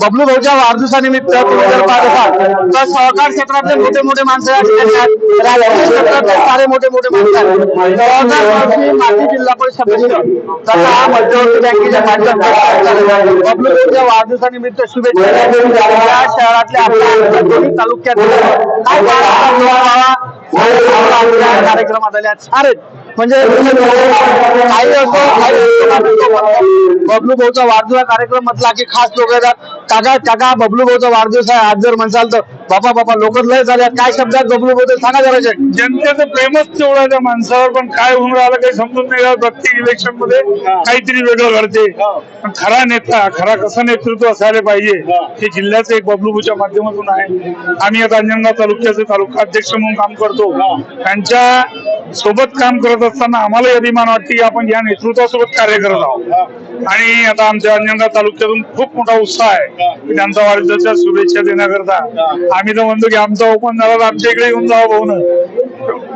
बबलू भाऊच्या वाढदिवसानिमित्त तुम्ही जर पाहत असाल तर सहकार क्षेत्रातले मोठे मोठे माणसं या ठिकाणी आहेत. राजकीय क्षेत्रातले सारे मोठे मोठे माणसं माजी जिल्हा परिषद सदस्य. तथा मध्यवर्ती बँकेच्या बबलू भाऊच्या वाढदिवसानिमित्त शुभेच्छा. या शहरातल्या आपल्या तालुक्यात काय आपल्या कार्यक्रमात आल्या सारे म्हणजे काही बबलू भाऊचा वाढदिवस कार्यक्रम म्हटला की खास लोक येतात. काका काका बबलू भाऊचा वाढदिवस आहे. आज जर म्हणसाल तर बाबा बाबा लोक लय झाले काय शब्दात बबलू भाऊ सांगा जरा जनतेचं प्रेमच तेवढं त्या माणसावर पण काय होऊन राहिलं काही समजून नाही राहिलं. प्रत्येक इलेक्शनमध्ये काहीतरी वेगळं घडते. पण खरा नेता खरा कसं नेतृत्व असायला पाहिजे हे जिल्ह्याचं एक बबलूबूच्या माध्यमातून आहे. आम्ही आता अंजनगाव तालुक्याचे तालुका अध्यक्ष म्हणून काम करतो. त्यांच्यासोबत काम करत असताना आम्हाला अभिमान वाटते की आपण या नेतृत्वासोबत कार्य करत आहोत. आणि आता आमच्या अंजनगाव तालुक्यातून खूप मोठा उत्साह आहे. त्यांचा वाढदिवसाच्या शुभेच्छा देण्याकरता आम्ही तर म्हणतो की आमचा ओपन झाला तर आमच्या इकडे येऊन जावं भाऊन.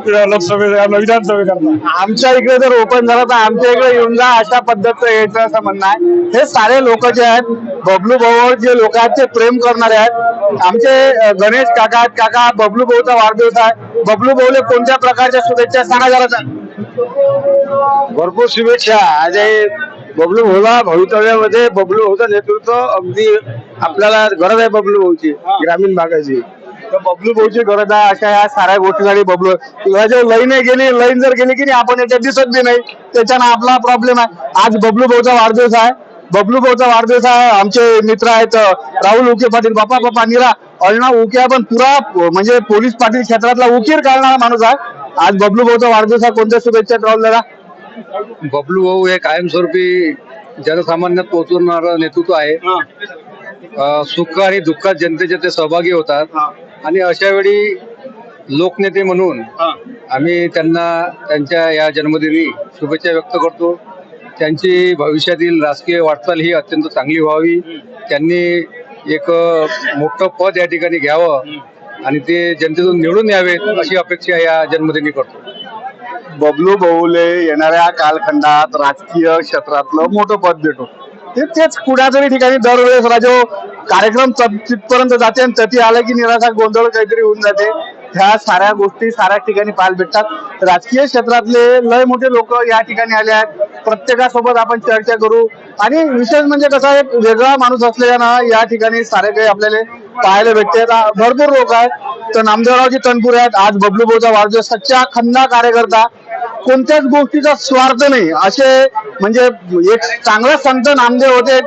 लोकसभे आपल्या विधानसभेकरता आमच्या इकडे जर ओपन झालं तर आमच्या इकडे येऊन जा अशा पद्धतीचं यायचं असं म्हणणं आहे. हे सारे लोक जे आहेत बबलू भाऊवर जे लोक आहेत ते प्रेम करणारे आहेत आमचे गणेश काका आहेत काका बबलू भाऊचा वाढदिवस आहे. बबलू भाऊले कोणत्या प्रकारच्या शुभेच्छा सांगा जरा. भरपूर शुभेच्छा. आणि बबलू भाऊला भवितव्यामध्ये बबलू भाऊचं नेतृत्व अगदी आपल्याला गरज आहे बबलू भाऊची ग्रामीण भागाची. तर बबलू भाऊची गरज आहे अशा या साऱ्या गोष्टीसाठी बबलू. तुला जे लाईन गेली लाईन जर गेली की नाही आपण याच्यात दिसत बी नाही. त्याच्यानं आपला प्रॉब्लेम आहे. आज बबलू भाऊचा वाढदिवस आहे. बबलू भाऊचा वाढदिवस आहे. आमचे मित्र आहेत राहुल उके पाटील बापा बापा निरा अण्णा उके आहे, पण पुरा म्हणजे पोलीस पाटील क्षेत्रातला उकीर करणारा माणूस आहे. आज बबलू भाऊचा वाढदिवस आहे. कोणत्या शुभेच्छा राहुल दादा बबलू भाऊ हे कायमस्वरूपी जनसामान्यात पोहोचवणारं नेतृत्व आहे. सुख आणि दुःखात जनतेचे ते सहभागी होतात. आणि अशा वेळी लोकनेते म्हणून आम्ही त्यांना त्यांच्या या जन्मदिनी शुभेच्छा व्यक्त करतो. त्यांची भविष्यातील राजकीय वाटचाल ही अत्यंत चांगली व्हावी. त्यांनी एक मोठं पद या ठिकाणी घ्यावं आणि ते जनतेतून निवडून यावेत अशी अपेक्षा या जन्मदिनी करतो. बबलू बहुले येणाऱ्या कालखंडात राजकीय क्षेत्रातलं मोठं पद देतो ते तेच कुणातरी ठिकाणी दरवेळेस राजो कार्यक्रम तिथपर्यंत जाते आणि तथी आलं की निराशा गोंधळ काहीतरी होऊन जाते. ह्या साऱ्या गोष्टी साऱ्या ठिकाणी पाहायला भेटतात. राजकीय क्षेत्रातले लय मोठे लोक या ठिकाणी आले आहेत. प्रत्येकासोबत आपण चर्चा करू. आणि विशेष म्हणजे कसा एक वेगळा माणूस असल्यानं या ठिकाणी सारे काही आपल्याला पाहायला भेटते. आता भरपूर लोक आहेत. तर नामदेवरावजी तनपुरे आहेत. आज बबलू भाऊचा वाढदिवस. सच्चा खन्ना कार्यकर्ता. कोणत्याच गोष्टीचा स्वार्थ नाही. असे म्हणजे एक चांगला संत नामदेव होते.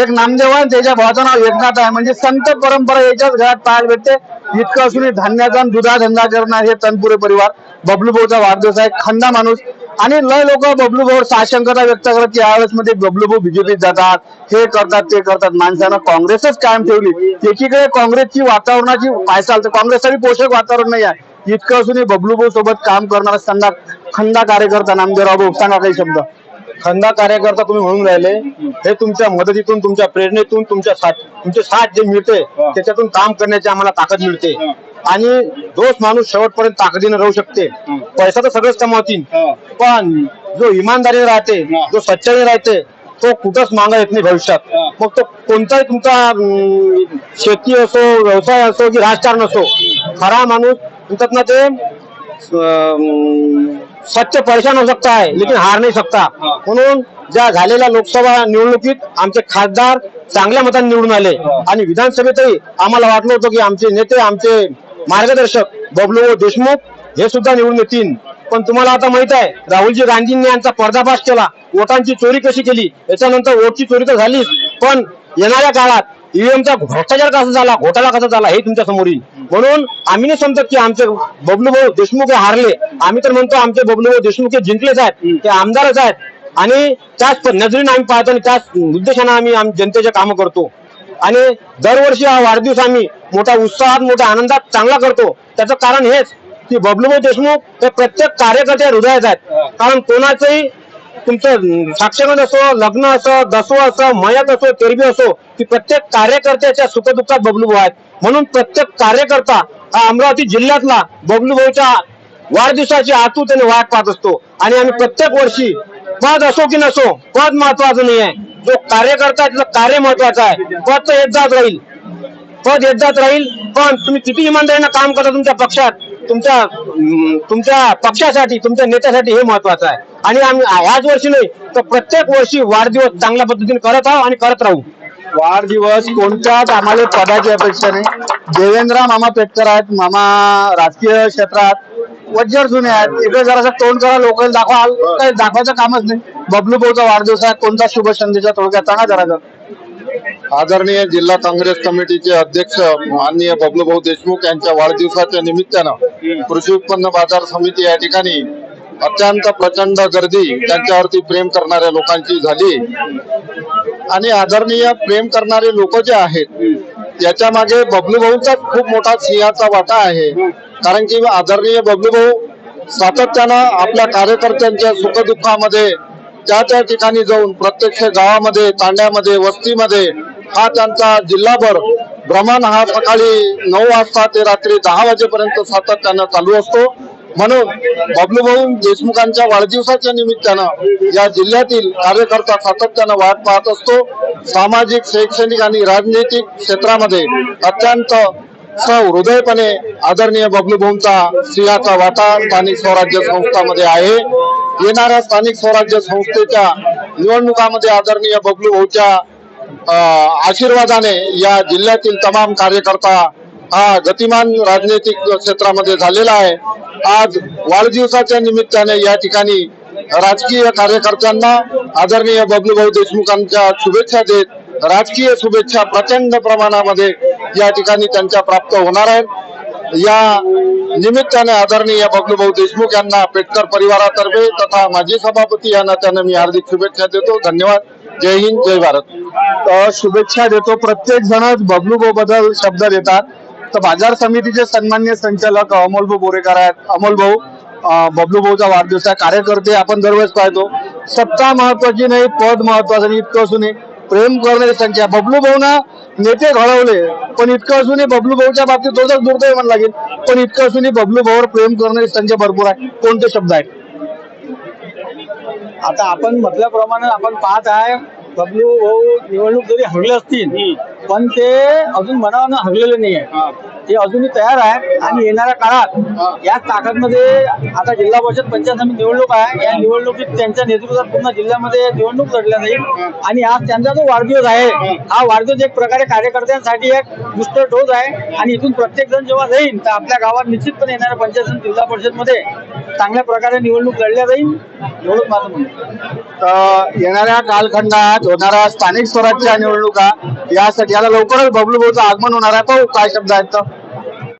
एक नामदेव आहे. त्याच्या भावाचं नाव एकनाथ आहे. म्हणजे संत परंपरा याच्याच घरात पाहायला भेटते. इतकं असून धान्याचा आणि दुधा धंदा करणं हे तनपुरे परिवार. बबलू भाऊचा वाढदिवस आहे. खंदा माणूस. आणि लय लोक बबलू भाऊ साशंकता व्यक्त करत की यावेळेस मध्ये बबलू भाऊ बीजेपीत जातात हे करतात ते करतात. माणसानं काँग्रेसच कायम ठेवली. एकीकडे काँग्रेसची वातावरणाची पायसाल तर काँग्रेससाठी पोषक वातावरण नाही आहे. इतकं असून बबलू भाऊ सोबत काम करणारा संदा खंदा कार्यकर्ता नामदेवराव भाऊ सांगा काही शब्द. खंदा कार्यकर्ता तुम्ही म्हणून राहिले हे तुमच्या मदतीतून तुमच्या प्रेरणेतून तुमच्या साथ तुमचे साथ जे मिळते त्याच्यातून काम करण्याची आम्हाला ताकद मिळते. आणि दोष माणूस शेवटपर्यंत ताकदीने राहू शकते. पैसा तर सगळेच कमावतील. पण जो इमानदारी राहते जो सच्चाई राहते तो कुठंच मागा येत नाही भविष्यात. मग तो कोणताही तुमचा शेती असो व्यवसाय असो की राजकारण असो खरा माणूस म्हणतात ना ते सच्चे परेशान हो सकता है लेकिन हार नहीं सकता म्हणून ज्या झालेल्या लोकसभा निवडणुकीत आमचे खासदार चांगल्या मताने निवडून आले. आणि विधानसभेतही आम्हाला वाटलं होतं की आमचे नेते आमचे मार्गदर्शक बबलू देशमुख हे सुद्धा निवडून येतील. पण तुम्हाला आता माहीत आहे राहुलजी गांधींनी यांचा पर्दाफाश केला. वोटांची चोरी कशी केली? याच्यानंतर वोटची चोरी तर झालीच. पण येणाऱ्या काळात ईव्हीएमचा भ्रष्टाचार कसा झाला घोटाळा कसा झाला हे तुमच्यासमोर येईल. म्हणून आम्ही नाही समजत की आमचे बबलूभाऊ देशमुख हे हारले. आम्ही तर म्हणतो आमचे बबलूभाऊ देशमुख हे जिंकलेच आहेत ते आमदारच आहेत. आणि त्याच नजरेने आम्ही पाहतो आणि त्याच उद्देशाने आम्ही आम- जनतेचे कामं करतो. आणि दरवर्षी हा वाढदिवस आम्ही मोठा उत्साहात मोठ्या आनंदात चांगला करतो. त्याचं कारण हेच की बबलूभाऊ देशमुख हे प्रत्येक कार्यकर्त्या हृदयात आहेत. कारण कोणाचंही तुमचं साक्षरत असो लग्न असो दसो असो मयत असो तेरबी असो की प्रत्येक कार्यकर्त्याच्या सुखदुःखात बबलूभाऊ आहेत. म्हणून प्रत्येक कार्यकर्ता हा अमरावती जिल्ह्यातला बबलूभाऊच्या वाढदिवसाची आतुरतेने वाट पाहत असतो. आणि आम्ही प्रत्येक वर्षी पद असो की नसो पद महत्वाचं नाही आहे. जो कार्यकर्ता आहे त्याचं कार्य महत्वाचं आहे. पद तर येत जात राहील. पद येत जात राहील पण तुम्ही किती इमानदारीनं काम करता तुमच्या पक्षात तुमच्या तुमच्या पक्षासाठी तुमच्या नेत्यासाठी हे महत्वाचं आहे. आणि आम्ही ह्याच वर्षी नाही तर प्रत्येक वर्षी वाढदिवस चांगल्या पद्धतीने करत आहोत आणि करत राहू. वाढदिवस कोणत्याच आम्हाला पदाची अपेक्षा नाही. देवेंद्र मामा पेटकर आहेत मामा राजकीय क्षेत्रात. वज्जर जुने आहेत. इकडे जरासं तोंड करा लोकांना दाखवा काही दाखवायचं कामच नाही. बबलू भाऊचा वाढदिवस आहे. कोणता शुभ संदेशा थोडक्यात सांगा जरा जर. आदरणीय जिल्हा काँग्रेस कमिटीचे अध्यक्ष माननीय बबलूभाऊ देशमुख यांच्या वाढदिवसाच्या निमित्तानं कृषी उत्पन्न बाजार समिती या ठिकाणी अत्यंत प्रचंड गर्दी त्यांच्यावरती प्रेम करणाऱ्या लोकांची झाली. आणि आदरणीय प्रेम करणारे लोक जे आहेत याच्या मागे बबलूभाऊचाच खूप मोठा सिंहाचा वाटा आहे. कारण की आदरणीय बबलू भाऊ सातत्यानं आपल्या कार्यकर्त्यांच्या सुखदुःखामध्ये त्या त्या ठिकाणी जाऊन प्रत्यक्ष गावामध्ये तांड्यामध्ये वस्तीमध्ये हा त्यांचा जिल्हाभर भ्रमण हा सकाळी नऊ वाजता ते रात्री दहा वाजेपर्यंत सातत्यानं चालू असतो. म्हणून बबलूभाऊ देशमुखांच्या वाढदिवसाच्या निमित्तानं या जिल्ह्यातील कार्यकर्ता सातत्यानं वाट पाहत असतो. सामाजिक शैक्षणिक आणि राजनैतिक क्षेत्रामध्ये अत्यंत सहृदयपणे आदरणीय बबलूभाऊंचा सिंहाचा वाटा स्थानिक स्वराज्य संस्थामध्ये आहे. येणाऱ्या स्थानिक स्वराज्य संस्थेच्या निवडणुकामध्ये आदरणीय बबलू भाऊच्या आशीर्वादाने या जिल्ह्यातील तमाम कार्यकर्ता हा गतिमान राजनैतिक क्षेत्रामध्ये झालेला आहे. आज वाढदिवसाच्या निमित्ताने या ठिकाणी राजकीय कार्यकर्त्यांना आदरणीय बबलूभाऊ देशमुखांच्या शुभेच्छा देत राजकीय शुभेच्छा प्रचंड प्रमाणामध्ये या ठिकाणी त्यांच्या प्राप्त होणार आहेत. या निमित्ताने आदरणीय बबलूभाऊ देशमुख यांना पेटकर परिवारातर्फे तथा माजी सभापती या नात्याने मी हार्दिक शुभेच्छा देतो. धन्यवाद. जय हिंद जय भारत. शुभेच्छा देतो. प्रत्येक जणच बबलू बद्दल शब्द देतात. तर बाजार समितीचे सन्मान्य संचालक अमोल भाऊ बोरेकर आहेत. अमोल भाऊ बबलू भाऊचा वाढदिवस आहे. कार्यकर्ते आपण दरवेळेस पाहतो. सत्ता महत्वाची नाही पद महत्वाचं नाही इतकं असूनही प्रेम करणारी संख्या बबलू भाऊना नेते घडवले पण इतकं असूनही बबलू भाऊच्या बाबतीत थोडंसं दुर्दैव म्हणावं लागेल पण इतकं असूनही बबलू भाऊवर प्रेम करणारी संख्या भरपूर आहे. कोणते शब्द आहेत? आता आपण म्हटल्याप्रमाणे आपण पाहत आहे बबलू भाऊ निवडणूक जरी हरले असतील पण ते अजून मनानं हरलेले नाही आहे ते अजूनही तयार आहे. आणि येणाऱ्या काळात याच ताकदमध्ये आता जिल्हा परिषद पंचायत समिती निवडणूक आहे. या निवडणुकीत त्यांच्या नेतृत्वात पूर्ण जिल्ह्यामध्ये निवडणूक लढल्या जाईल. आणि आज त्यांचा जो वाढदिवस आहे हा. वाढदिवस एक प्रकारे कार्यकर्त्यांसाठी एक बुस्टर डोस आहे. आणि इथून प्रत्येक जण जेव्हा जाईल तर आपल्या गावात निश्चितपणे येणाऱ्या पंचायत समिती जिल्हा परिषदमध्ये चांगल्या प्रकारे निवडणूक लढल्या जाईल एवढंच माझं म्हणणं येणाऱ्या कालखंडात होणाऱ्या स्थानिक स्वराज्य निवडणुका यासाठी याला लवकरच बबलू भाऊचं आगमन होणार आहे. पाहू काय शब्द आहेत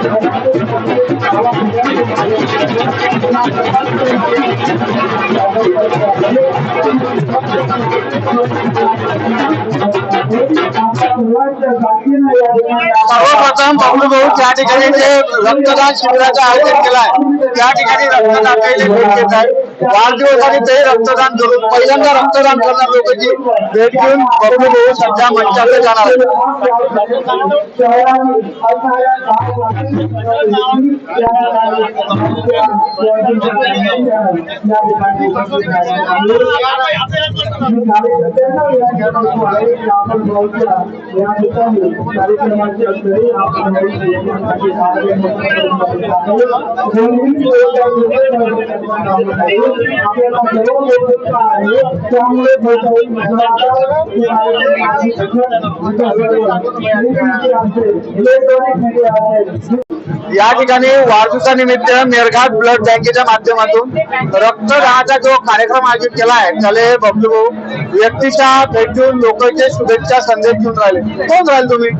तर सर्वप्रथम बबलू भाऊ त्या ठिकाणी जे रक्तदान शिबिराचं आयोजन केलं आहे त्या ठिकाणी रक्तदात्याला भेट घेत आहे लाल दिवसानिमित्तही रक्तदान धरून पहिल्यांदा रक्तदान करणार लोकांची भेट घेऊन बबलू भाऊ सध्या मंचाकडे जाणार कार्यक्रमाचे त्यामुळे या ठिकाणी वाढदिवसानिमित्त मेरघाट ब्लड बँकेच्या माध्यमातून रक्तदानाचा जो कार्यक्रम आयोजित केला आहे त्याले बबलू भाऊ व्यक्तीच्या भेटून लोकांचे शुभेच्छा संदेश घेऊन राहिले. कोण राहिले तुम्ही?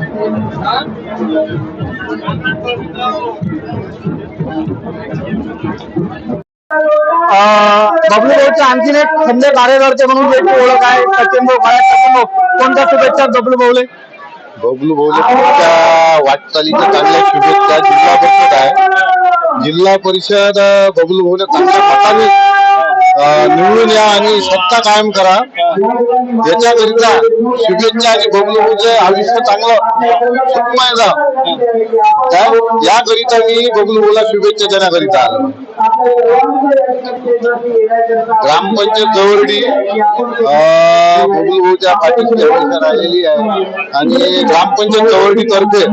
बबलू भाऊचे आणखीन एक खंदे कार्यकर्ते म्हणून एक ओळख आहे. सचिन भाऊ काय सचिन भाऊ कोणत्या शुभेच्छा बबलू भाऊले? बबलू भाऊले तुमच्या वाटचालीच्या चांगल्या शुभेच्छा. जिल्हा परिषद आहे. जिल्हा परिषद बबलू भाऊने चांगल्या मताने निवडून या आणि सत्ता कायम करा. याच्याकरिता शुभेच्छा आणि बबलू आयुष्य चांगलं सुखमय जा. त्या- याकरिता मी बबलू शुभेच्छा देण्याकरिता आलो. ग्रामपंचायत जवळडी बबलूभाऊच्या पाठीशी राहिलेली आहे. आणि ग्रामपंचायत जवळडी तर्फे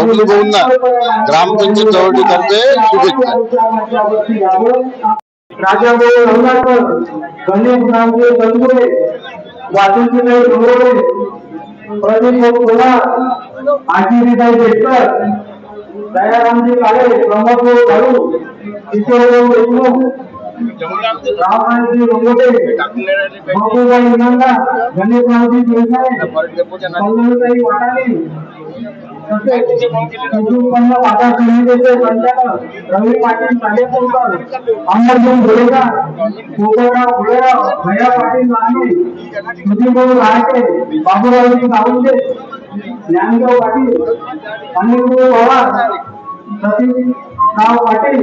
बबलू भाऊंना ग्रामपंचायत जवळडी तर्फे शुभेच्छा. राजाभाऊ रंगाकर गणेश नामदेव गणगुरे वासंतीभाई डोंगरे प्रदीप पवार आशिषभाई बेटकर दयारामजी काळे भाऊ घालू किशोरभाऊ देशमुख रामराजजी रोंगोटे बाबूबाई इनामदार गणेशरावजी देसाई पल्लवीताई वाटाणे तसेच कुटुंबांना समितीचे संचालक रवी पाटील साडेपूरकर अमरजन पाटील सुधीरभाऊ बाबूरावजी गावंडे पाटील अनिलभाऊ पवार पाटील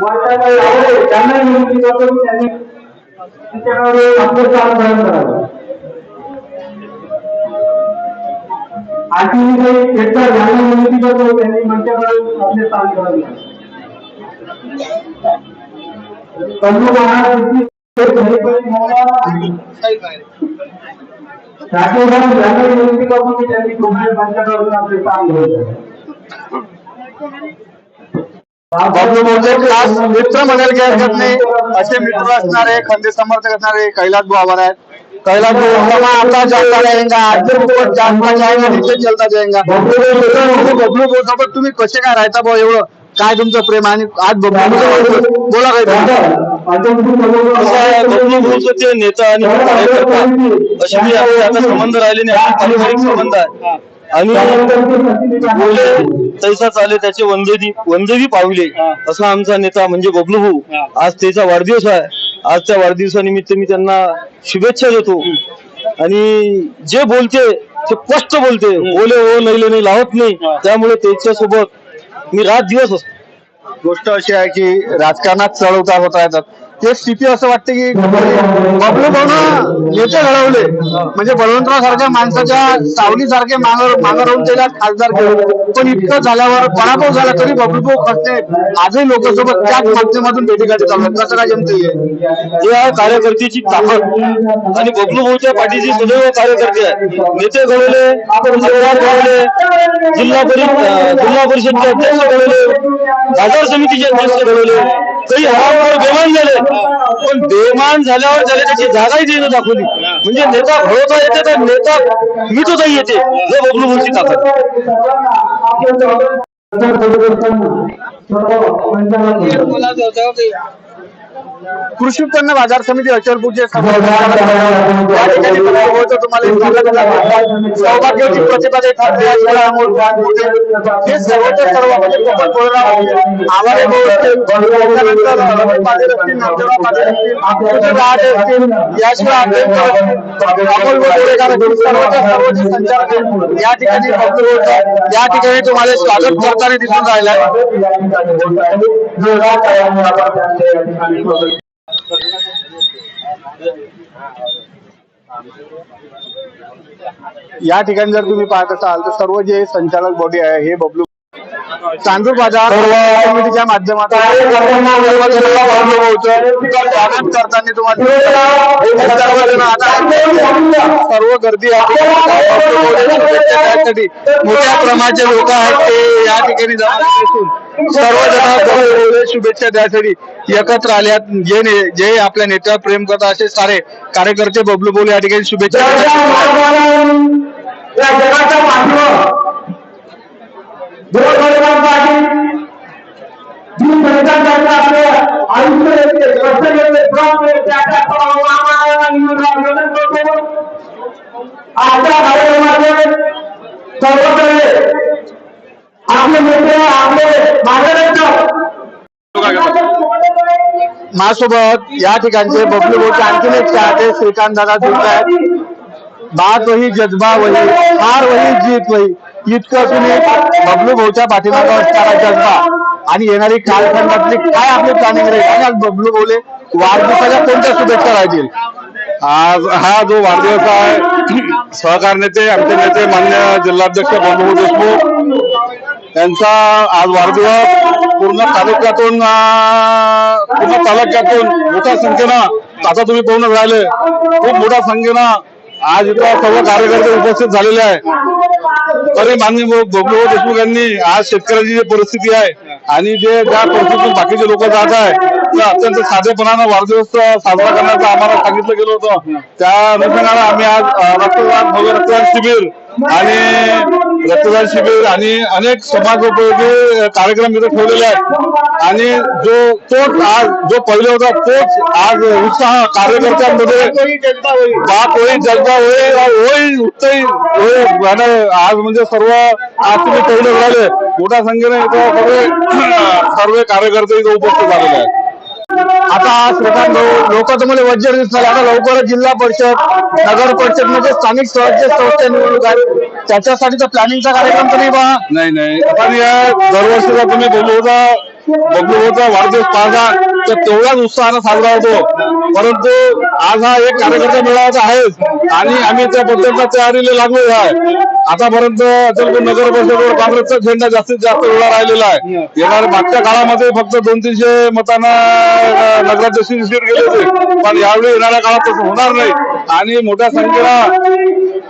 वर्षाबाई आवडे त्यांना विनंती करतो त्यांनी आपलं काम करावं विनंती करतो त्यांनी मंचावर आपले स्थान करावे महाराज राठोडराव विनंती करतो की त्यांनी कृपया आपले स्थान मित्र म्हणायला काही हरकत नाही. असे मित्र असणारे खंदे समर्थक असणारे कैलास भाऊ आभार आहेत. कैलाश भाऊ हमारा आता चलता रहेगा आज भी ऊपर जाता जाएगा नीचे चलता जाएगा बबलू भाऊ सोबत तुम्ही कसे काय राहता भाऊ एवढं काय तुमचं प्रेम आणि आज बबलू बोला बबलू भाऊचं ते नेता आणि ते कार्यकर्ता असे आपले आता संबंध राहिले नाही पारिवारिक संबंध आहे आणि बोले तैसा चाले त्याचे वंदेदी वंदेदी पावले असा आमचा नेता म्हणजे बबलू भाऊ आज त्याचा वाढदिवस आहे आजच्या वाढदिवसानिमित्त मी त्यांना शुभेच्छा देतो. आणि जे बोलते ते स्पष्ट बोलते. ओले ओ नैले नाही लावत नाही. त्यामुळे त्याच्या सोबत मी रात दिवस असतो. गोष्ट अशी आहे की राजकारणात चढ उतार होत राहतात. ते स्थिती असं वाटते की बबलू भाऊनं नेते घडवले. म्हणजे बळवंतराव सारख्या माणसाच्या सावली सारखे मागं मागं राहून त्याला खासदार केले. पण इतकं झाल्यावर पराभव झाला तरी बबलू भाऊ खटते आजही लोकांसोबत त्याच माध्यमातून भेटीगाठी चालू कसं काय जमते हे? या कार्यकर्त्याची ताकद. आणि बबलू भाऊच्या पाठीची सुदैव कार्यकर्ते आहे नेते घडवले सरकार घडवले जिल्हा परिषद जिल्हा परिषदचे अध्यक्ष घडवले बाजार समितीचे अध्यक्ष घडवले. काही हरामखोर बेमान झाले. पण बेमान झाल्यावर त्याला त्याची जागाही देणं दाखवली. म्हणजे नेता घडवता येते तर नेता मिटवता येते. हे बबलू भाऊची ताकद कृषी उत्पन्न बाजार समिती अचलपूरचे सभापती या ठिकाणी हो, तुम्हाला सौभाग्याची हे सर्वच सर्व म्हणजे कोकण आवारे असतील याशिवाय अमोल सर्वच्या संचालक या ठिकाणी या ठिकाणी तुम्हाला स्वागत करताना दिसून राहिलं या ठिकाणी जर तुम्ही पाहत असाल तर सर्व जे संचालक बॉडी आहे हे बबलू चांदूर बाजार समितीच्या माध्यमातून करताना तुम्हाला सर्व गर्दी त्यासाठी मोठ्या प्रमाणाचे लोक आहेत ते या ठिकाणी सर्वजण शुभेच्छा द्यासाठी एकत्र आल्यात. जे ने- जे आपल्या नेत्यावर प्रेम करतात असे सारे कार्यकर्ते बबलू बोल या ठिकाणी शुभेच्छा देतात. या जगाच्या पाठीवर गोरगरिबांसाठी आजच्या कार्यक्रमाचे सर्वकडे आपले मित्र आपले मार्गदर्शक माझ्यासोबत या ठिकाणचे बबलू भाऊचे आणखीन एक चाहते श्रीकांत दादा जोडत आहेत. बात वही जज्बा वही हार वही जीत वही. इतकं असून बबलू भाऊच्या पाठीमागे असणारा जज्बा. आणि येणारी कालखंडातली काय आपली प्लॅनिंग राहील आणि आज बबलू भाऊले वाढदिवसाच्या कोणत्या शुभेच्छा राहतील? आज हा जो वाढदिवस आहे सहकार नेते आमचे नेते मान्य जिल्हाध्यक्ष बबलू देशमुख यांचा आज वाढदिवस. पूर्ण तालुक्यातून पूर्ण तालुक्यातून मोठ्या संख्येनं आता तुम्ही पाहून राहिले. खूप मोठ्या संख्येनं आज इथं सर्व कार्यकर्ते उपस्थित झालेले आहे तरी माननीय बबलू देशमुख यांनी आज शेतकऱ्याची जी परिस्थिती आहे आणि जे ज्या परिस्थितीतून बाकीचे लोक जात आहे तर अत्यंत साधेपणानं वाढदिवस साजरा करण्याचं आम्हाला सांगितलं गेलं होतं. त्या अनुषंगानं आम्ही आज रक्तदान भव्य रक्तदान शिबिर आणि रक्तदान शिबिर आणि अनेक समाजोपयोगी कार्यक्रम इथे ठेवलेले आहेत. आणि जो तोच आज जो पहिले होता तोच आज उत्साह कार्यकर्त्यांमध्ये बाप होई जज्बा होई होई उत्तई होई आज म्हणजे सर्व आज तुम्ही पहिले झाले मोठ्या संख्येने इथं सर्व सर्व कार्यकर्ते इथे उपस्थित झालेले आहेत. आता श्रीकांत भाऊ लोक तुम्हाला वज्र दिसतात आता लवकरच जिल्हा परिषद नगर परिषद म्हणजे स्थानिक स्वराज्य संस्था निवडणूक आहे त्याच्यासाठी प्लॅनिंगचा कार्यक्रम तर नाही बा. नाही नाही. आपण या दरवर्षीचा तुम्ही बबलू होता वाढदिवस पाहता तर तेवढ्याच उत्साहानं साजरा होतो. परंतु आज हा एक कार्यकर्ता मेळावा आहेच आणि आम्ही त्याबद्दलच्या तयारीला लागलो आहे आतापर्यंत अचलपूर नगर परिषदेवर काँग्रेसचा झेंडा जास्तीत जास्त वेळा राहिलेला आहे. येणार मागच्या काळामध्ये फक्त दोन तीनशे मतांना नगराध्यक्ष गेले होते. पण यावेळी येणाऱ्या काळात तसं होणार नाही. आणि मोठ्या संख्येला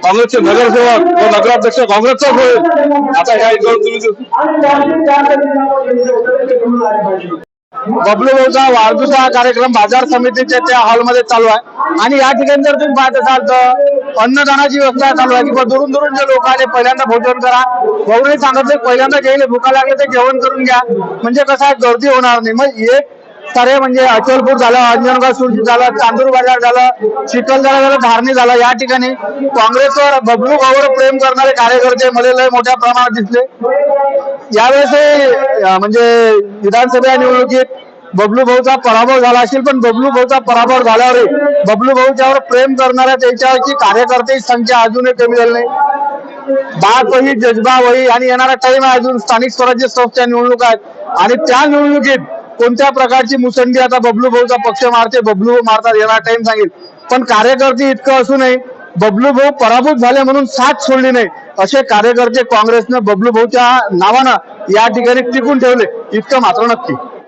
काँग्रेसचे नगरसेवक व नगराध्यक्ष काँग्रेसचाच होईल. आता ह्या याच्यावर तुम्ही बबलू भाऊचा वाढदिवसा हा कार्यक्रम बाजार समितीच्या त्या हॉलमध्ये चालू आहे. आणि या ठिकाणी जर तुम्ही पाहत असाल तर अन्नदानाची व्यवस्था चालू आहे. किंवा दुरून दुरून जे लोक आले पहिल्यांदा भोजन करा. भाऊने सांगितलं पहिल्यांदा गेले भुका लागले ते जेवण करून घ्या. म्हणजे कसं आहे गर्दी होणार नाही. मग एक सारे म्हणजे अचलपूर झालं अंजनगाव सुरजी झालं चांदूर बाजार झालं चिखलदरा झालं धारणी झालं. या ठिकाणी काँग्रेसवर बबलू भाऊवर प्रेम करणारे कार्यकर्ते मला लय मोठ्या प्रमाणात दिसले. यावेळेस हे, म्हणजे विधानसभा निवडणुकीत बबलू भाऊचा पराभव झाला असेल पण बबलू भाऊचा पराभव झाल्यावर बबलू भाऊच्यावर प्रेम करणाऱ्या त्यांच्यावरची कार्यकर्त्याची संख्या अजूनही कमी झाली नाही. बाप वही जज्बा वही आणि येणारा टाइम आहे अजून स्थानिक स्वराज्य संस्था निवडणूक आहेत. आणि त्या निवडणुकीत कोणत्या प्रकारची मुसंडी आता बबलू भाऊचा पक्ष मारते बबलू भाऊ मारतात येणार टाइम सांगेल. पण कार्यकर्ते इतकं असू नये बबलू भाऊ पराभूत झाले म्हणून साथ सोडली नाही असे कार्यकर्ते काँग्रेसनं बबलू भाऊच्या नावानं या ठिकाणी टिकून ठेवले. इतकं मात्र नक्की.